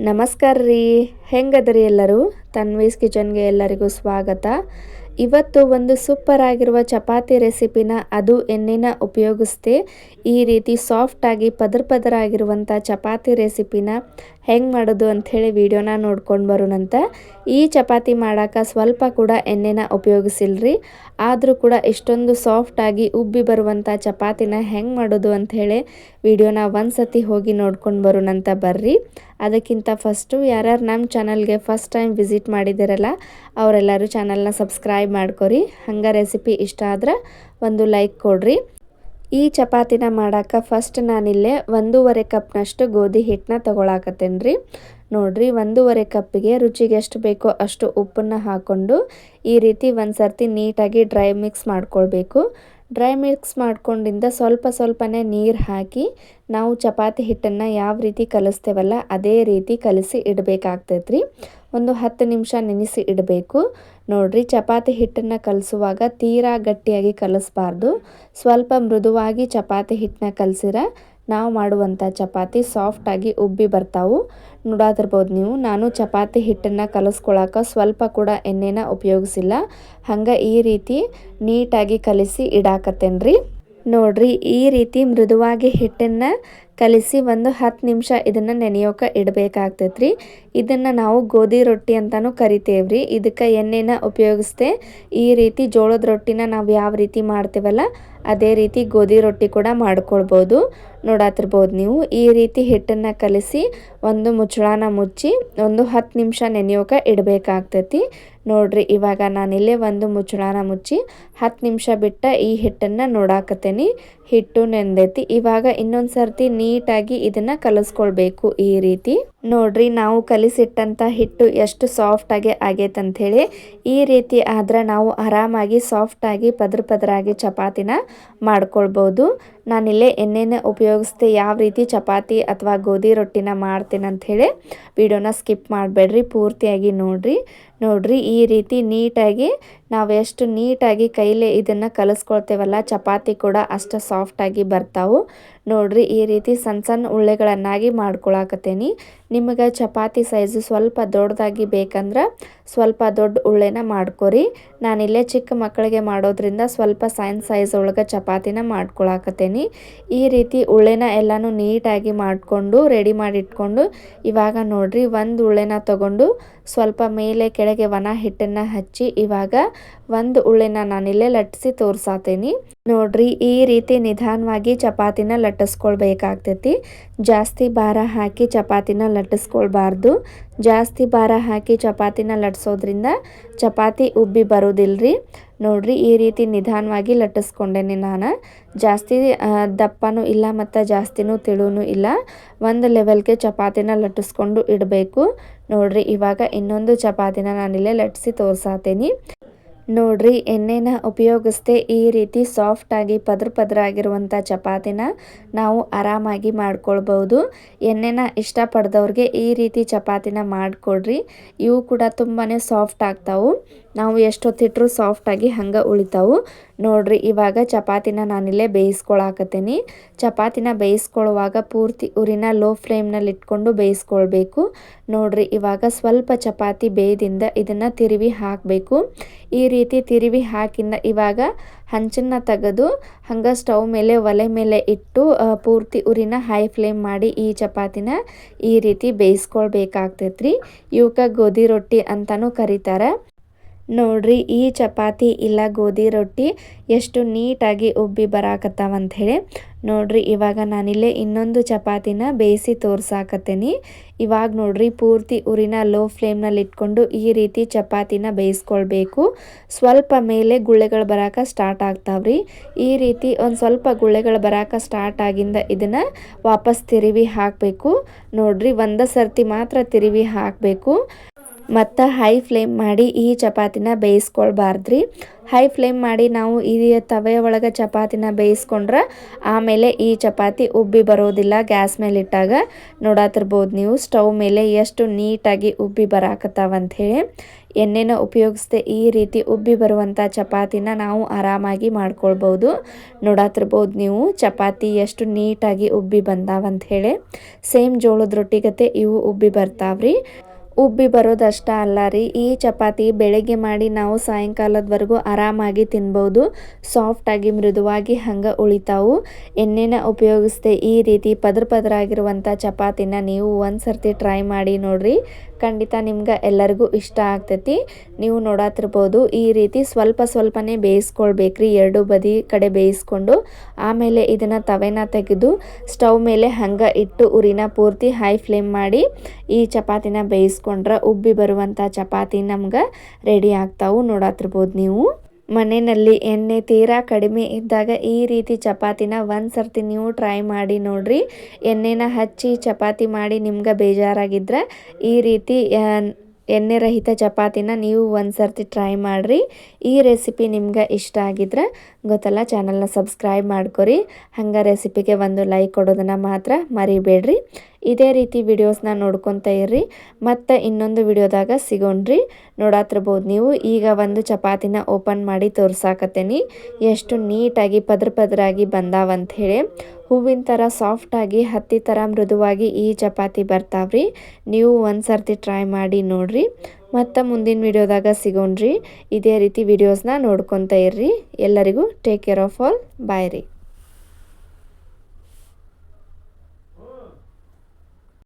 ನಮಸ್ಕಾರ ರೀ ಹೆಂಗದರಿ ಎಲ್ಲರೂ? ತನ್ವೀಸ್ ಕಿಚನ್ಗೆ ಎಲ್ಲರಿಗೂ ಸ್ವಾಗತ. ಇವತ್ತು ಒಂದು ಸೂಪರ್ ಆಗಿರುವ ಚಪಾತಿ ರೆಸಿಪಿನ ಅದು ಎಣ್ಣೆನ ಉಪಯೋಗಿಸ್ದೆ ಈ ರೀತಿ ಸಾಫ್ಟಾಗಿ ಪದರ್ ಪದರ ಆಗಿರುವಂಥ ಚಪಾತಿ ರೆಸಿಪಿನ ಹೆಂಗೆ ಮಾಡೋದು ಅಂಥೇಳಿ ವಿಡಿಯೋನ ನೋಡ್ಕೊಂಡು ಬರೋಣಂತ. ಈ ಚಪಾತಿ ಮಾಡೋಕೆ ಸ್ವಲ್ಪ ಕೂಡ ಎಣ್ಣೆನ ಉಪಯೋಗಿಸಿಲ್ರಿ. ಆದರೂ ಕೂಡ ಇಷ್ಟೊಂದು ಸಾಫ್ಟಾಗಿ ಉಬ್ಬಿ ಬರುವಂಥ ಚಪಾತಿನ ಹೆಂಗೆ ಮಾಡೋದು ಅಂಥೇಳಿ ವಿಡಿಯೋನ ಒಂದು ಸತಿ ಹೋಗಿ ನೋಡ್ಕೊಂಡು ಬರೋಣಂತ ಬರ್ರಿ. ಅದಕ್ಕಿಂತ ಫಸ್ಟು ಯಾರ್ಯಾರು ನಮ್ಮ ಚಾನಲ್ಗೆ ಫಸ್ಟ್ ಟೈಮ್ ವಿಸಿಟ್ ಮಾಡಿದ್ದೀರಲ್ಲ ಅವರೆಲ್ಲರೂ ಚಾನಲ್ನ ಸಬ್ಸ್ಕ್ರೈಬ್ ಮಾಡ್ಕೊರಿ. ಹಂಗೆ ರೆಸಿಪಿ ಇಷ್ಟ ಆದ್ರೆ ಒಂದು ಲೈಕ್ ಕೊಡ್ರಿ. ಈ ಚಪಾತಿನ ಮಾಡಾಕ ಫಸ್ಟ್ ನಾನಿಲ್ಲೇ ಒಂದೂವರೆ ಕಪ್ನಷ್ಟು ಗೋಧಿ ಹಿಟ್ಟನ್ನ ತೊಗೊಳಕತ್ತೇನೆ ರೀ ನೋಡಿರಿ ಒಂದೂವರೆ ಕಪ್ಪಿಗೆ ರುಚಿಗೆ ಎಷ್ಟು ಬೇಕೋ ಅಷ್ಟು ಉಪ್ಪನ್ನು ಹಾಕ್ಕೊಂಡು ಈ ರೀತಿ ಒಂದು ಸರ್ತಿ ನೀಟಾಗಿ ಡ್ರೈ ಮಿಕ್ಸ್ ಮಾಡ್ಕೊಳ್ಬೇಕು. ಡ್ರೈ ಮಿಕ್ಸ್ ಮಾಡ್ಕೊಂಡಿಂದ ಸ್ವಲ್ಪ ಸ್ವಲ್ಪನೇ ನೀರು ಹಾಕಿ ನಾವು ಚಪಾತಿ ಹಿಟ್ಟನ್ನು ಯಾವ ರೀತಿ ಕಲಿಸ್ತೇವಲ್ಲ ಅದೇ ರೀತಿ ಕಲಿಸಿ ಇಡಬೇಕಾಗ್ತೈತ್ರಿ. ಒಂದು ಹತ್ತು ನಿಮಿಷ ನೆನೆಸಿ ಇಡಬೇಕು. ನೋಡಿರಿ ಚಪಾತಿ ಹಿಟ್ಟನ್ನು ಕಲಿಸುವಾಗ ತೀರಾ ಗಟ್ಟಿಯಾಗಿ ಕಲಿಸ್ಬಾರ್ದು. ಸ್ವಲ್ಪ ಮೃದುವಾಗಿ ಚಪಾತಿ ಹಿಟ್ಟನ್ನ ಕಲಸಿರ ನಾವು ಮಾಡುವಂಥ ಚಪಾತಿ ಸಾಫ್ಟಾಗಿ ಉಬ್ಬಿ ಬರ್ತಾವು. ನೋಡಾತಿರ್ಬೋದು ನೀವು. ನಾನು ಚಪಾತಿ ಹಿಟ್ಟನ್ನು ಕಲಿಸ್ಕೊಳಕ್ಕೆ ಸ್ವಲ್ಪ ಕೂಡ ಎಣ್ಣೆನ ಉಪಯೋಗಿಸಿಲ್ಲ. ಹಂಗೆ ಈ ರೀತಿ ನೀಟಾಗಿ ಕಲಿಸಿ ಇಡಾಕತ್ತೇನೆ ರೀ ನೋಡ್ರಿ, ಈ ರೀತಿ ಮೃದುವಾಗಿ ಹಿಟ್ಟನ್ನು ಕಲಿಸಿ ಒಂದು ಹತ್ತು ನಿಮಿಷ ಇದನ್ನು ನೆನೆಯೋಕೆ ಇಡಬೇಕಾಗ್ತೈತ್ರಿ. ಇದನ್ನು ನಾವು ಗೋಧಿ ರೊಟ್ಟಿ ಅಂತಲೂ ಕರಿತೇವ್ರಿ. ಇದಕ್ಕೆ ಎಣ್ಣೆನ ಉಪಯೋಗಿಸ್ದೆ ಈ ರೀತಿ ಜೋಳದ ರೊಟ್ಟಿನ ನಾವು ಯಾವ ರೀತಿ ಮಾಡ್ತೇವಲ್ಲ, ಅದೇ ರೀತಿ ಗೋಧಿ ರೊಟ್ಟಿ ಕೂಡ ಮಾಡ್ಕೊಳ್ಬೋದು. ನೋಡಾತಿರ್ಬೋದು ನೀವು, ಈ ರೀತಿ ಹಿಟ್ಟನ್ನು ಕಲಿಸಿ ಒಂದು ಮುಚ್ಚಳನ ಮುಚ್ಚಿ ಒಂದು ಹತ್ತು ನಿಮಿಷ ನೆನೆಯೋಕೆ ಇಡಬೇಕಾಗ್ತೈತಿ. ನೋಡ್ರಿ, ಇವಾಗ ನಾನಿಲ್ಲೇ ಒಂದು ಮುಚ್ಚಳನ ಮುಚ್ಚಿ ಹತ್ತು ನಿಮಿಷ ಬಿಟ್ಟ ಈ ಹಿಟ್ಟನ್ನು ನೋಡಾಕತ್ತೇನೆ. ಹಿಟ್ಟು ನೆಂದೈತಿ. ಇವಾಗ ಇನ್ನೊಂದು ಸರ್ತಿ ನೀಟಾಗಿ ಇದನ್ನು ಕಲಿಸ್ಕೊಳ್ಬೇಕು ಈ ರೀತಿ. ನೋಡ್ರಿ, ನಾವು ಕಲಿಸಿಟ್ಟಂಥ ಹಿಟ್ಟು ಎಷ್ಟು ಸಾಫ್ಟಾಗಿ ಆಗೈತಂಥೇಳಿ. ಈ ರೀತಿ ಆದ್ರೆ ನಾವು ಆರಾಮಾಗಿ ಸಾಫ್ಟಾಗಿ ಪದ್ರ ಪದರಾಗಿ ಚಪಾತಿನ ಮಾಡ್ಕೊಳ್ಬೋದು. ನಾನಿಲ್ಲೇ ಎಣ್ಣೆನ ಉಪಯೋಗಿಸ್ದೆ ಯಾವ ರೀತಿ ಚಪಾತಿ ಅಥವಾ ಗೋಧಿ ರೊಟ್ಟಿನ ಮಾಡ್ತೇನೆ ಅಂಥೇಳಿ ವಿಡಿಯೋನ ಸ್ಕಿಪ್ ಮಾಡಬೇಡ್ರಿ, ಪೂರ್ತಿಯಾಗಿ ನೋಡ್ರಿ. ನೋಡ್ರಿ, ಈ ರೀತಿ ನೀಟಾಗಿ ನಾವು ಎಷ್ಟು ನೀಟಾಗಿ ಕೈಲೇ ಇದನ್ನು ಕಲಿಸ್ಕೊಳ್ತೇವಲ್ಲ, ಚಪಾತಿ ಕೂಡ ಅಷ್ಟು ಸಾಫ್ಟಾಗಿ ಬರ್ತಾವು. ನೋಡ್ರಿ, ಈ ರೀತಿ ಸಣ್ಣ ಸಣ್ಣ ಉಳ್ಳೆಗಳನ್ನಾಗಿ ಮಾಡ್ಕೊಳಕತ್ತೇನಿ. ನಿಮಗೆ ಚಪಾತಿ ಸೈಜು ಸ್ವಲ್ಪ ದೊಡ್ಡದಾಗಿ ಬೇಕಂದ್ರೆ ಸ್ವಲ್ಪ ದೊಡ್ಡ ಉಳ್ಳೆನ ಮಾಡ್ಕೊರಿ. ನಾನಿಲ್ಲೇ ಚಿಕ್ಕ ಮಕ್ಕಳಿಗೆ ಮಾಡೋದ್ರಿಂದ ಸ್ವಲ್ಪ ಸೈನ್ ಸೈಜ್ ಒಳಗೆ ಚಪಾತಿನ ಮಾಡ್ಕೊಳಕತ್ತೇನಿ. ಈ ರೀತಿ ಉಳ್ಳೆನ ಎಲ್ಲನೂ ನೀಟಾಗಿ ಮಾಡಿಕೊಂಡು ರೆಡಿ ಮಾಡಿಟ್ಕೊಂಡು, ಇವಾಗ ನೋಡ್ರಿ ಒಂದು ಉಳ್ಳೆನ ತಗೊಂಡು ಸ್ವಲ್ಪ ಮೇಲೆ ಕೆಳಗೆ ವನ ಹಿಟ್ಟನ್ನು ಹಚ್ಚಿ ಇವಾಗ ಒಂದು ಉಳ್ಳೆನ ನಾನಿಲ್ಲೇ ಲಟ್ಟಿಸಿ ತೋರ್ಸಾತೀನಿ. ನೋಡ್ರಿ ಈ ರೀತಿ ನಿಧಾನವಾಗಿ ಚಪಾತಿನ ಲಟ್ಟಿಸ್ಕೊಳ್ಬೇಕಾಗ್ತೈತಿ. ಜಾಸ್ತಿ ಭಾರ ಹಾಕಿ ಚಪಾತಿನ ಲಟ್ಟಿಸ್ಕೊಳ್ಬಾರ್ದು ಜಾಸ್ತಿ ಭಾರ ಹಾಕಿ ಚಪಾತಿನ ಲಟ್ಸೋದ್ರಿಂದ ಚಪಾತಿ ಉಬ್ಬಿ ಬರೋದಿಲ್ರಿ. ನೋಡ್ರಿ, ಈ ರೀತಿ ನಿಧಾನವಾಗಿ ಲಟ್ಟಿಸ್ಕೊಂಡೇನೆ ನಾನು. ಜಾಸ್ತಿ ದಪ್ಪನೂ ಇಲ್ಲ ಮತ್ತು ಜಾಸ್ತಿನೂ ತಿಳುನೂ ಇಲ್ಲ. ಒಂದು ಲೆವೆಲ್ಗೆ ಚಪಾತಿನ ಲಟ್ಟಿಸ್ಕೊಂಡು ಇಡಬೇಕು. ನೋಡ್ರಿ, ಇವಾಗ ಇನ್ನೊಂದು ಚಪಾತಿನ ನಾನಿಲ್ಲೇ ಲಟ್ಟಿಸಿ ತೋರ್ಸಾತೀನಿ. ನೋಡ್ರಿ, ಎಣ್ಣೆನ ಉಪಯೋಗಿಸ್ದೆ ಈ ರೀತಿ ಸಾಫ್ಟಾಗಿ ಪದ್ರ ಪದ್ರ ಆಗಿರುವಂಥ ಚಪಾತಿನ ನಾವು ಆರಾಮಾಗಿ ಮಾಡ್ಕೊಳ್ಬೋದು ಎಣ್ಣೆನ ಇಷ್ಟಪಡ್ದವ್ರಿಗೆ ಈ ರೀತಿ ಚಪಾತಿನ ಮಾಡಿಕೊಡ್ರಿ. ಇವು ಕೂಡ ತುಂಬಾ ಸಾಫ್ಟ್ ಆಗ್ತಾವು. ನಾವು ಎಷ್ಟೊತ್ತಿಟ್ರು ಸಾಫ್ಟಾಗಿ ಹಂಗೆ ಉಳಿತಾವು. ನೋಡ್ರಿ, ಇವಾಗ ಚಪಾತಿನ ನಾನಿಲ್ಲೇ ಬೇಯಿಸ್ಕೊಳಕತ್ತೀನಿ. ಚಪಾತಿನ ಬೇಯಿಸ್ಕೊಳ್ಳುವಾಗ ಪೂರ್ತಿ ಉರಿನ ಲೋ ಫ್ಲೇಮ್ನಲ್ಲಿ ಇಟ್ಕೊಂಡು ಬೇಯಿಸ್ಕೊಳ್ಬೇಕು. ನೋಡ್ರಿ, ಇವಾಗ ಸ್ವಲ್ಪ ಚಪಾತಿ ಬೇಯ್ದಿಂದ ಇದನ್ನು ತಿರುವಿ ಹಾಕಬೇಕು. ಈ ರೀತಿ ತಿರುವಿ ಹಾಕಿಂದ ಇವಾಗ ಹಂಚನ್ನು ತೆಗೆದು ಹಂಗೆ ಸ್ಟವ್ ಮೇಲೆ, ಒಲೆ ಮೇಲೆ ಇಟ್ಟು ಪೂರ್ತಿ ಉರಿನ ಹೈ ಫ್ಲೇಮ್ ಮಾಡಿ ಈ ಚಪಾತಿನ ಈ ರೀತಿ ಬೇಯಿಸ್ಕೊಳ್ಬೇಕಾಗ್ತೈತ್ರಿ. ಇವಕ್ಕೆ ಗೋಧಿ ರೊಟ್ಟಿ ಅಂತಲೂ ಕರೀತಾರೆ. ನೋಡ್ರಿ, ಈ ಚಪಾತಿ ಇಲ್ಲ ಗೋಧಿ ರೊಟ್ಟಿ ಎಷ್ಟು ನೀಟಾಗಿ ಉಬ್ಬಿ ಬರಾಕತ್ತಾವ ಹೇಳಿ ನೋಡ್ರಿ, ಇವಾಗ ನಾನಿಲ್ಲೇ ಇನ್ನೊಂದು ಚಪಾತಿನ ಬೇಯಿಸಿ ತೋರ್ಸಾಕತ್ತೇನಿ. ಇವಾಗ ನೋಡ್ರಿ, ಪೂರ್ತಿ ಉರಿನ ಲೋ ಫ್ಲೇಮ್ನಲ್ಲಿ ಇಟ್ಕೊಂಡು ಈ ರೀತಿ ಚಪಾತಿನ ಬೇಯಿಸ್ಕೊಳ್ಬೇಕು. ಸ್ವಲ್ಪ ಮೇಲೆ ಗುಳ್ಳೆಗಳು ಬರಾಕ ಸ್ಟಾರ್ಟ್ ಆಗ್ತಾವ್ರಿ. ಈ ರೀತಿ ಒಂದು ಸ್ವಲ್ಪ ಗುಳ್ಳೆಗಳು ಬರಾಕ ಸ್ಟಾರ್ಟ್ ಆಗಿಂದ ಇದನ್ನು ವಾಪಸ್ ತಿರುವಿ ಹಾಕಬೇಕು. ನೋಡ್ರಿ, ಒಂದೇ ಸರ್ತಿ ಮಾತ್ರ ತಿರುವಿ ಹಾಕಬೇಕು. ಮತ್ತು ಹೈ ಫ್ಲೇಮ್ ಮಾಡಿ ಈ ಚಪಾತಿನ ಬೇಯಿಸ್ಕೊಳ್ಬಾರ್ದ್ರಿ. ಹೈ ಫ್ಲೇಮ್ ಮಾಡಿ ನಾವು ಈ ತವೆ ಒಳಗೆ ಚಪಾತಿನ ಬೇಯಿಸ್ಕೊಂಡ್ರೆ ಆಮೇಲೆ ಈ ಚಪಾತಿ ಉಬ್ಬಿ ಬರೋದಿಲ್ಲ ಗ್ಯಾಸ್ ಮೇಲೆ ಇಟ್ಟಾಗ. ನೋಡಾತಿರ್ಬೋದು ನೀವು ಸ್ಟವ್ ಮೇಲೆ ಎಷ್ಟು ನೀಟಾಗಿ ಉಬ್ಬಿ ಬರಾಕತ್ತಾವಂಥೇಳಿ ಎಣ್ಣೆನ ಉಪಯೋಗಿಸ್ದೆ ಈ ರೀತಿ ಉಬ್ಬಿ ಬರುವಂಥ ಚಪಾತಿನ ನಾವು ಆರಾಮಾಗಿ ಮಾಡ್ಕೊಳ್ಬೋದು ನೋಡಾತಿರ್ಬೋದು ನೀವು ಚಪಾತಿ ಎಷ್ಟು ನೀಟಾಗಿ ಉಬ್ಬಿ ಬಂದಾವಂಥೇಳಿ ಸೇಮ್ ಜೋಳದ ರೊಟ್ಟಿಗತೆ ಇವು ಉಬ್ಬಿ ಬರ್ತಾವ್ರಿ. ಉಬ್ಬಿ ಬರೋದಷ್ಟ ಅಲ್ಲ ರೀ. ಈ ಚಪಾತಿ ಬೆಳಗ್ಗೆ ಮಾಡಿ ನಾವು ಸಾಯಂಕಾಲದವರೆಗೂ ಆರಾಮಾಗಿ ತಿನ್ಬೋದು. ಸಾಫ್ಟಾಗಿ ಮೃದುವಾಗಿ ಹಂಗೆ ಉಳಿತಾವು. ಎಣ್ಣೆನ ಉಪಯೋಗಿಸ್ದೆ ಈ ರೀತಿ ಪದ್ರ ಪದರಾಗಿರುವಂಥ ಚಪಾತಿನ ನೀವು ಒಂದು ಸರ್ತಿ ಟ್ರೈ ಮಾಡಿ ನೋಡ್ರಿ. ಖಂಡಿತ ನಿಮ್ಗೆ ಎಲ್ಲರಿಗೂ ಇಷ್ಟ ಆಗ್ತೈತಿ. ನೀವು ನೋಡಾತಿರ್ಬೋದು, ಈ ರೀತಿ ಸ್ವಲ್ಪ ಸ್ವಲ್ಪನೇ ಬೇಯಿಸ್ಕೊಳ್ಬೇಕ್ರಿ, ಎರಡು ಬದಿ ಕಡೆ ಬೇಯಿಸ್ಕೊಂಡು, ಆಮೇಲೆ ಇದನ್ನು ತವೆನ ತೆಗೆದು ಸ್ಟವ್ ಮೇಲೆ ಹಂಗೆ ಇಟ್ಟು ಉರಿನ ಪೂರ್ತಿ ಹೈ ಫ್ಲೇಮ್ ಮಾಡಿ, ಈ ಚಪಾತಿನ ಬೇಯಿಸ್ಕೊಂಡ್ರೆ ಉಬ್ಬಿ ಬರುವಂಥ ಚಪಾತಿ ನಮ್ಗೆ ರೆಡಿ ಆಗ್ತಾವು ನೋಡಾತಿರ್ಬೋದು ನೀವು. ಮನೆಯಲ್ಲಿ ಎಣ್ಣೆ ತೀರಾ ಕಡಿಮೆ ಇದ್ದಾಗ ಈ ರೀತಿ ಚಪಾತಿನ ಒಂದು ಸರ್ತಿ ನೀವು ಟ್ರೈ ಮಾಡಿ ನೋಡ್ರಿ. ಎಣ್ಣೆನ ಹಚ್ಚಿ ಚಪಾತಿ ಮಾಡಿ ನಿಮ್ಗೆ ಬೇಜಾರಾಗಿದ್ರೆ ಈ ರೀತಿ ಎಣ್ಣೆ ರಹಿತ ಚಪಾತಿನ ನೀವು ಒಂದು ಸರ್ತಿ ಟ್ರೈ ಮಾಡಿರಿ. ಈ ರೆಸಿಪಿ ನಿಮ್ಗೆ ಇಷ್ಟ ಆಗಿದ್ರೆ ಗೊತ್ತಲ್ಲ ಚಾನಲ್ನ ಸಬ್ಸ್ಕ್ರೈಬ್ ಮಾಡ್ಕೊರಿ. ಹಂಗೆ ರೆಸಿಪಿಗೆ ಒಂದು ಲೈಕ್ ಕೊಡೋದನ್ನು ಮಾತ್ರ ಮರಿಬೇಡ್ರಿ. ಇದೇ ರೀತಿ ವಿಡಿಯೋಸ್ನ ನೋಡ್ಕೊತ ಇರ್ರಿ. ಮತ್ತು ಇನ್ನೊಂದು ವಿಡಿಯೋದಾಗ ಸಿಗೋಣ್ರಿ. ನೋಡಾತಿರ್ಬೋದು ನೀವು. ಈಗ ಒಂದು ಚಪಾತಿನ ಓಪನ್ ಮಾಡಿ ತೋರ್ಸಾಕತ್ತೇನಿ. ಎಷ್ಟು ನೀಟಾಗಿ ಪದ್ರ ಪದರಾಗಿ ಬಂದಾವಂಥೇಳಿ ಹೂವಿನ ಥರ ಸಾಫ್ಟಾಗಿ ಹತ್ತಿ ಥರ ಮೃದುವಾಗಿ ಈ ಚಪಾತಿ ಬರ್ತಾವ್ರಿ. ನೀವು ಒಂದು ಸರ್ತಿ ಟ್ರೈ ಮಾಡಿ ನೋಡ್ರಿ. ಮತ್ತು ಮುಂದಿನ ವಿಡಿಯೋದಾಗ ಸಿಗೋಣ್ರಿ. ಇದೇ ರೀತಿ ವಿಡಿಯೋಸ್ನ ನೋಡ್ಕೊತ ಇರ್ರಿ. ಎಲ್ಲರಿಗೂ take care of all bye ರೀ.